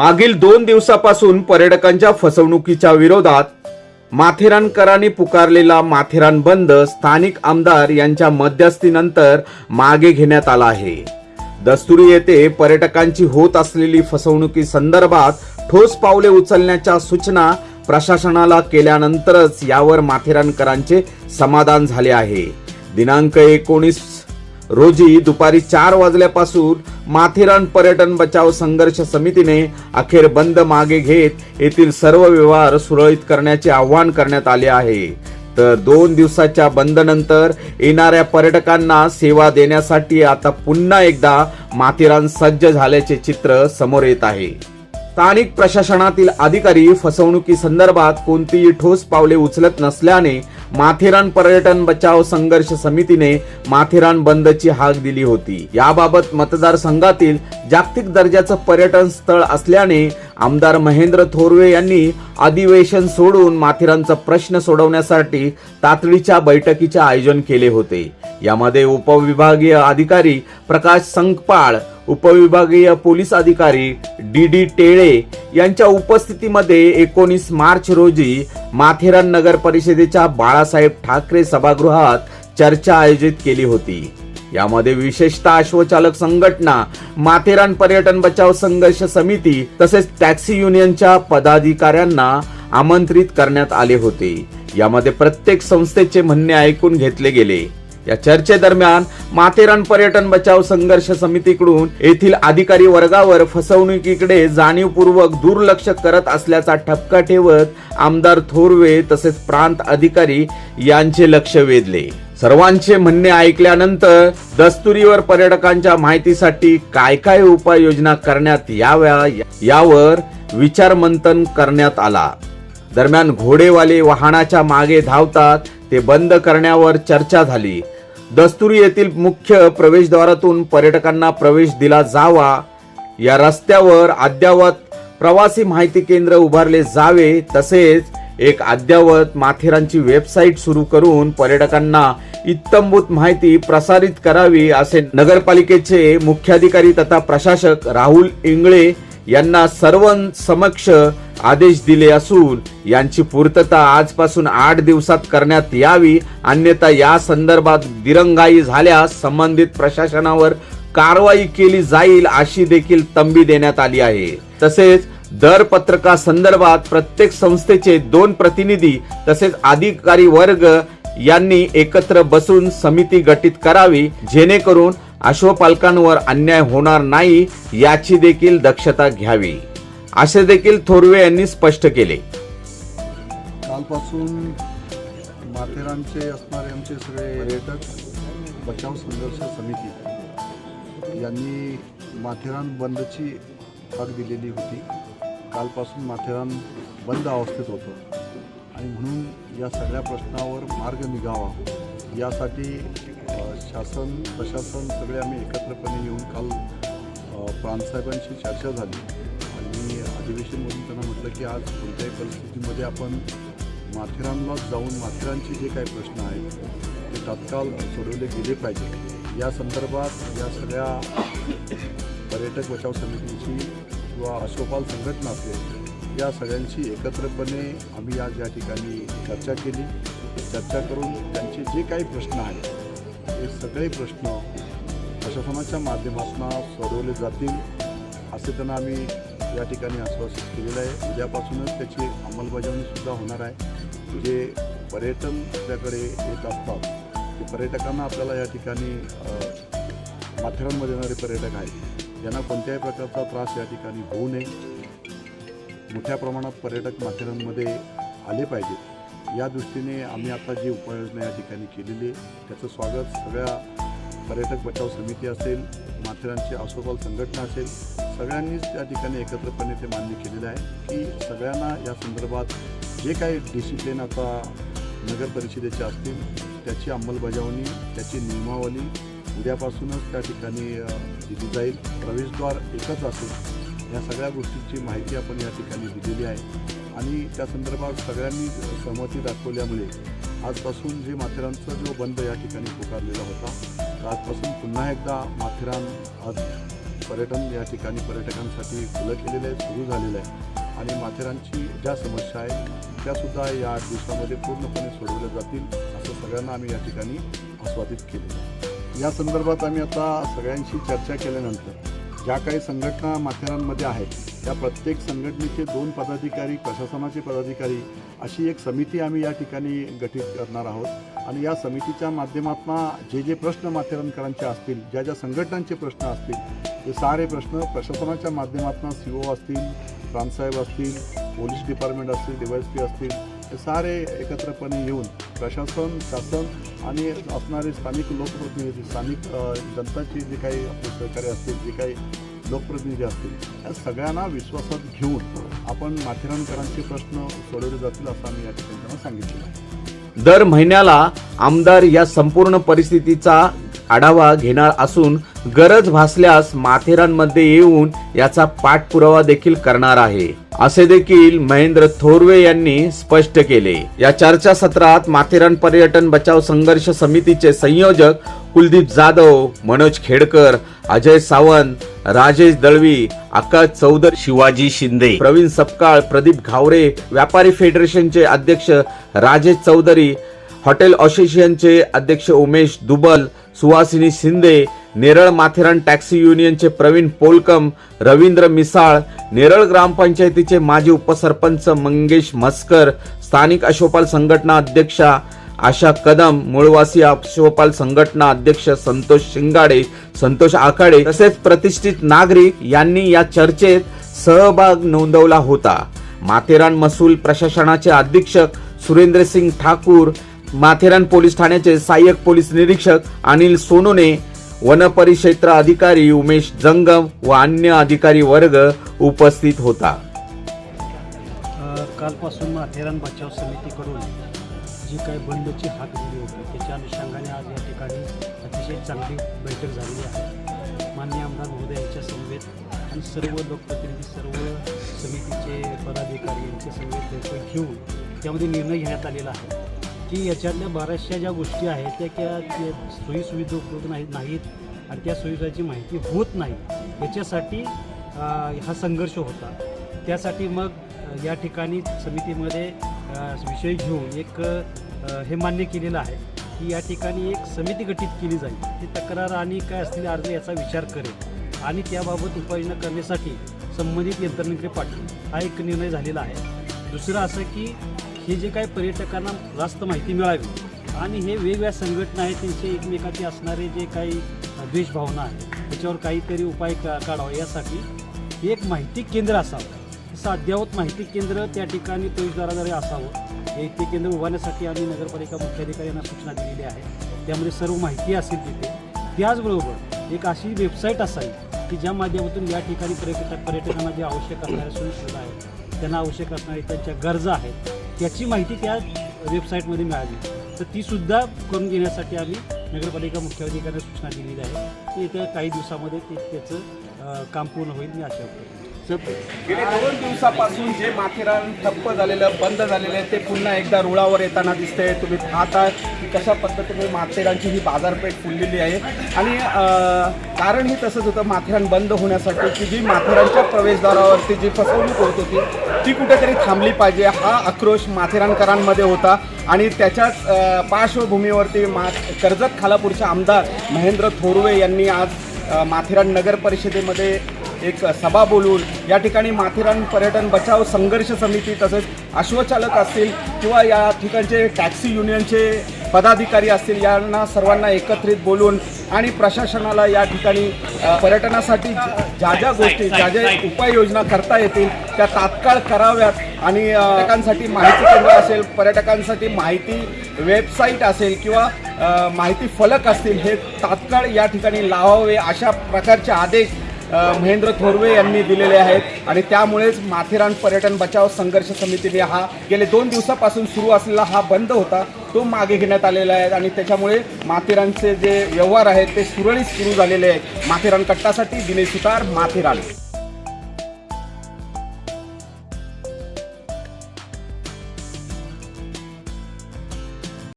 मागील दोन दिवसापासून पर्यटकांच्या फसवणुकीच्या विरोधात माथेरानकरांनी पुकारलेला माथेरान बंद स्थानिक आमदार यांच्या मध्यस्थीनंतर मागे घेण्यात आला आहे. दस्तुरी येथे पर्यटकांची होत असलेली फसवणुकी संदर्भात ठोस पावले उचलण्याच्या सूचना प्रशासनाला केल्यानंतरच यावर माथेरानकरांचे समाधान झाले आहे. दिनांक एकोणीस रोजी दुपारी चार वाजल्यापासून माथेरान पर्यटन बचाव संघर्ष समितीने अखेर बंद मागे घेत येथील सर्व व्यवहार सुरळीत करण्याचे आवाहन करण्यात आले आहे. तर दोन दिवसाच्या बंदनंतर येणाऱ्या पर्यटकांना सेवा देण्यासाठी आता पुन्हा एकदा माथेरान सज्ज झाल्याचे चित्र समोर येत आहे. स्थानिक प्रशासनातील अधिकारी फसवणुकी संदर्भात कोणतीही ठोस पावले उचलत नसल्याने माथेरान पर्यटन बचाव संघर्ष समितीने माथेरान बंदची हाक दिली होती. याबाबत मतदारसंघातील जागतिक दर्जाचं पर्यटन स्थळ असल्याने आमदार महेंद्र थोरवे यांनी अधिवेशन सोडून माथेरानचा प्रश्न सोडवण्यासाठी तातडीच्या बैठकीचे आयोजन केले होते. यामध्ये उपविभागीय अधिकारी प्रकाश संकपाळ उपविभागीय पोलीस अधिकारी डी डी टेळे यांच्या उपस्थितीमध्ये एकोणीस मार्च रोजी माथेरान नगर परिषदेच्या बाळासाहेब ठाकरे सभागृहात चर्चा आयोजित केली होती. यामध्ये विशेषतः अश्वचालक संघटना माथेरान पर्यटन बचाव संघर्ष समिती तसेच टॅक्सी युनियनच्या पदाधिकाऱ्यांना आमंत्रित करण्यात आले होते. यामध्ये प्रत्येक संस्थेचे म्हणणे ऐकून घेतले गेले. या चर्चेदरम्यान माथेरान पर्यटन बचाव संघर्ष समितीकडून येथील अधिकारी वर्गावर फसवणुकीकडे जाणीवपूर्वक दुर्लक्ष करत असल्याचा ठपका ठेवत आमदार थोरवे तसेच प्रांत अधिकारी यांचे लक्ष वेधले. सर्वांचे म्हणणे ऐकल्यानंतर दस्तुरीवर पर्यटकांच्या माहितीसाठी काय काय उपाययोजना करण्यात याव्या यावर विचारमंथन करण्यात आला. दरम्यान घोडेवाले वाहनाच्या मागे धावतात ते बंद करण्यावर चर्चा झाली. दस्तुरी येथील मुख्य प्रवेशद्वारातून पर्यटकांना प्रवेश दिला जावा. या रस्त्यावर अद्ययावत प्रवासी माहिती केंद्र उभारले जावे तसेच एक अद्ययावत माथेरानची वेबसाईट सुरू करून पर्यटकांना इत्तंभूत माहिती प्रसारित करावी असे नगरपालिकेचे मुख्याधिकारी तथा प्रशासक राहुल इंगळे यांना सर्वांसमक्ष आदेश दिले असून यांची पूर्तता आजपासून आठ दिवसात करण्यात यावी अन्यथा या संदर्भात दिरंगाई झाल्यास संबंधित प्रशासनावर कारवाई केली जाईल अशी देखील तंबी देण्यात आली आहे. तसेच दर पत्रका संदर्भात प्रत्येक संस्थेचे दोन प्रतिनिधी तसेच अधिकारी वर्ग यांनी एकत्र बसून समिती गठीत करावी जेणेकरून अश्वपालकांवर अन्याय होणार नाही याची देखील दक्षता घ्यावी. असे देखील थोरवे यांनी स्पष्ट केले. कालपासून माथेरानचे असणारे आमचे सगळे पर्यटक बचाव संघर्ष समिती यांनी माथेरान बंदची हाक दिलेली होती. कालपासून माथेरान बंद अवस्थेत होतं. आणि म्हणून या सगळ्या प्रश्नावर मार्ग निघावा. यासाठी शासन प्रशासन सगळे आम्ही एकत्रपणे येऊन काल प्रांतसाहेबांशी चर्चा झाली. आणि अधिवेशनमधून त्यांना म्हटलं की आज कोणत्याही परिस्थितीमध्ये आपण माथेरानलाच जाऊन माथेरानचे जे काही प्रश्न आहेत ते तात्काळ सोडवले गेले पाहिजे. या संदर्भात या सगळ्या पर्यटक बचाव समितीची किंवा अशोपाल संघटना असेल या सगळ्यांशी एकत्रपणे आम्ही आज या ठिकाणी चर्चा केली. चर्चा करून त्यांचे जे काही प्रश्न आहेत ते सगळे प्रश्न प्रशासनाच्या माध्यमातून सोडवले जातील असे त्यांना आम्ही या ठिकाणी आश्वासित केलेलं आहे. उद्यापासूनच त्याची अंमलबजावणीसुद्धा होणार आहे. जे पर्यटन आपल्याकडे येत असतात ते पर्यटकांना आपल्याला या ठिकाणी माथेरांमध्ये माथेरानमध्ये येणारे पर्यटक आहेत ज्यांना कोणत्याही प्रकारचा त्रास या ठिकाणी होऊ नये. मोठ्या प्रमाणात पर्यटक माथेरानमध्ये आले पाहिजेत या दृष्टीने आम्ही आता जी उपाययोजना या ठिकाणी केलेली आहे त्याचं स्वागत सगळ्या पर्यटक बचाव समिती असेल माथेरानची आसोपाल संघटना असेल सगळ्यांनीच त्या ठिकाणी एकत्रपणे ते मान्य केलेलं आहे की सगळ्यांना या संदर्भात जे काही डिसिप्लिन आता नगर परिषदेचे असतील त्याची अंमलबजावणी त्याची नियमावली उद्यापासूनच त्या ठिकाणी दिली जाईल. प्रवेशद्वार एकच असेल या सगळ्या गोष्टींची माहिती आपण या ठिकाणी दिलेली आहे. आणि त्या संदर्भात सगळ्यांनी सहमती दाखवल्यामुळे आजपासून जे माथेरानचा जो बंद या ठिकाणी पुकारलेला होता तर आजपासून पुन्हा एकदा माथेरान आज पर्यटन या ठिकाणी पर्यटकांसाठी खुलं केलेलं आहे सुरू झालेलं आहे. आणि माथेरानची ज्या समस्या आहेत त्यासुद्धा या आठ दिवसामध्ये पूर्णपणे सोडवल्या जातील असं सगळ्यांना आम्ही या ठिकाणी आस्वादित केलेलं आहे. या संदर्भात आम्ही आता सगळ्यांशी चर्चा केल्यानंतर ज्या काही संघटना माथेरानमध्ये आहेत त्या प्रत्येक संघटनेचे दोन पदाधिकारी प्रशासनाचे पदाधिकारी अशी एक समिती आम्ही या ठिकाणी गठीत करणार आहोत. आणि या समितीच्या माध्यमातून जे जे प्रश्न माथेरानकरांचे असतील ज्या ज्या संघटनांचे प्रश्न असतील ते सारे प्रश्न प्रशासनाच्या माध्यमातून सी ओ असतील प्रांतसाहेब असतील पोलीस डिपार्टमेंट असतील डी वाय पी असतील हे सारे एकत्रपणे येऊन प्रशासन शासन आणि असणारे स्थानिक लोकप्रतिनिधी स्थानिक जनताची जी काही आपले सहकार्य असतील जी काही लोकप्रतिनिधी असतील या सगळ्यांना विश्वासात घेऊन आपण माथेरानकरांचे प्रश्न सोडवले जातील असं आम्ही या ठिकाणी त्यांना दर महिन्याला आमदार या संपूर्ण परिस्थितीचा आढावा घेणार असून गरज भासल्यास माथेरानमध्ये येऊन याचा पाठपुरावा देखील करणार आहे. असे देखील महेंद्र थोरवे यांनी स्पष्ट केले. या चर्चासत्रात माथेरान पर्यटन बचाव संघर्ष समितीचे संयोजक कुलदीप जाधव मनोज खेडकर अजय सावंत राजेश दळवी आकाश चौधरी शिवाजी शिंदे प्रवीण सपकाळ प्रदीप घावरे व्यापारी फेडरेशनचे अध्यक्ष राजेश चौधरी हॉटेल असोसिएशनचे अध्यक्ष उमेश दुबल सुहासिनी शिंदे नेरळ माथेरान टॅक्सी युनियनचे प्रवीण पोलकम रवींद्र मिसाळ नेरळ ग्रामपंचायतीचे माजी उपसरपंच मंगेश म्हस्कर स्थानिक अशोपाल संघटना अध्यक्षा आशा कदम मूळवासी अशोपाल संघटना अध्यक्ष संतोष शिंगाडे संतोष आखाडे तसेच प्रतिष्ठित नागरिक यांनी या चर्चेत सहभाग नोंदवला होता. माथेरान महसूल प्रशासनाचे अधीक्षक सुरेंद्र सिंग ठाकूर माथेरान पोलीस ठाण्याचे सहाय्यक पोलीस निरीक्षक अनिल सोनोने वनपरिक्षेत्र अधिकारी उमेश जंगम व अन्य अधिकारी वर्ग उपस्थित होता. कालपासून माथेरान बचाव समितीकडून जी काही बंदची हाक दिली होती त्याच्या अनुषंगाने आज या ठिकाणी अतिशय चांगली बैठक झालेली आहे. मान्य आमदार महोदय यांच्या समवेत आणि सर्व लोकप्रतिनिधी सर्व समितीचे पदाधिकारी यांच्या समवेत बैठक घेऊन त्यामध्ये निर्णय घेण्यात आलेला आहे. की याच्यातल्या बऱ्याचशा ज्या गोष्टी आहेत त्या क्या त्या सोयीसुविधा उपलब्ध नाहीत नाहीत आणि त्या सोयीसुविधाची माहिती होत नाही याच्यासाठी हा संघर्ष होता. त्यासाठी मग या ठिकाणी समितीमध्ये विषय घेऊन एक हे मान्य केलेलं आहे की या ठिकाणी एक समिती गठीत केली जाईल. ती तक्रार आणि काय असलेले अर्ज याचा विचार करेल आणि त्याबाबत उपाययोजना करण्यासाठी संबंधित यंत्रणेकडे पाठवू. हा एक निर्णय झालेला आहे. दुसरं असं की हे जे काही पर्यटकांना जास्त माहिती मिळावी आणि हे वेगवेगळ्या संघटना आहेत त्यांचे एकमेकाचे असणारे जे काही द्वेषभावना आहे त्याच्यावर काहीतरी उपाय का काढावा यासाठी एक माहिती केंद्र असावं. असं अद्ययावत माहिती केंद्र त्या ठिकाणी प्रवेशद्वाराद्वारे असावं. हे ते केंद्र उभारण्यासाठी आम्ही नगरपालिका मुख्याधिकारी यांना सूचना दिलेली आहे. त्यामध्ये सर्व माहिती असेल तिथे. त्याचबरोबर एक अशी वेबसाईट असावी की ज्या माध्यमातून या ठिकाणी पर्यटक पर्यटकांना जे आवश्यक असणाऱ्या सुविधा आहेत त्यांना आवश्यक असणाऱ्या त्यांच्या गरजा आहेत याची माहिती त्या वेबसाईटमध्ये मिळाली. तर तीसुद्धा करून घेण्यासाठी आम्ही नगरपालिका मुख्याधिकाऱ्यांना सूचना दिलेली आहे. की येत्या काही दिवसामध्ये ते त्याचं काम पूर्ण होईल मी आशा करतो. गेले दोन दिवसापासून जे माथेरान ठप्प झालेलं बंद झालेलं आहे ते पुन्हा एकदा रुळावर येताना दिसते तुम्ही पाहता की कशा पद्धतीने माथेरानची ही बाजारपेठ फुललेली आहे. आणि कारणही तसंच होतं माथेरान बंद होण्यासाठी की जी माथेरानच्या प्रवेशद्वारावरती जी फसवणूक होत होती ती कुठेतरी थांबली पाहिजे. हा आक्रोश माथेरानकरांमध्ये होता. आणि त्याच्याच पार्श्वभूमीवरती मा कर्जत खालापूरचे आमदार महेंद्र थोरवे यांनी आज माथेरान नगर परिषदेमध्ये एक सभा बोलून या ठिकाणी माथेरान पर्यटन बचाव संघर्ष समिती तसेच अश्वचालक असतील किंवा या ठिकाणचे टॅक्सी युनियनचे पदाधिकारी असतील यांना सर्वांना एकत्रित बोलून आणि प्रशासनाला या ठिकाणी पर्यटनासाठी ज्या ज्या गोष्टी ज्या ज्या उपाययोजना करता येतील त्या तात्काळ कराव्यात आणि पर्यटकांसाठी माहिती केंद्र असेल पर्यटकांसाठी माहिती वेबसाईट असेल किंवा माहिती फलक असतील हे तात्काळ या ठिकाणी लावावे अशा प्रकारचे आदेश महेंद्र थोरवे यांनी दिलेले आहेत. आणि त्यामुळेच माथेरान पर्यटन बचाव संघर्ष समितीने हा गेले दोन दिवसापासून सुरू असलेला हा बंद होता तो मागे घेण्यात आलेला आहे. आणि त्याच्यामुळे माथेरानचे जे व्यवहार आहेत ते सुरळीत सुरू झालेले आहेत. माथेरान कट्टासाठी दिनेश सुतार माथेरान.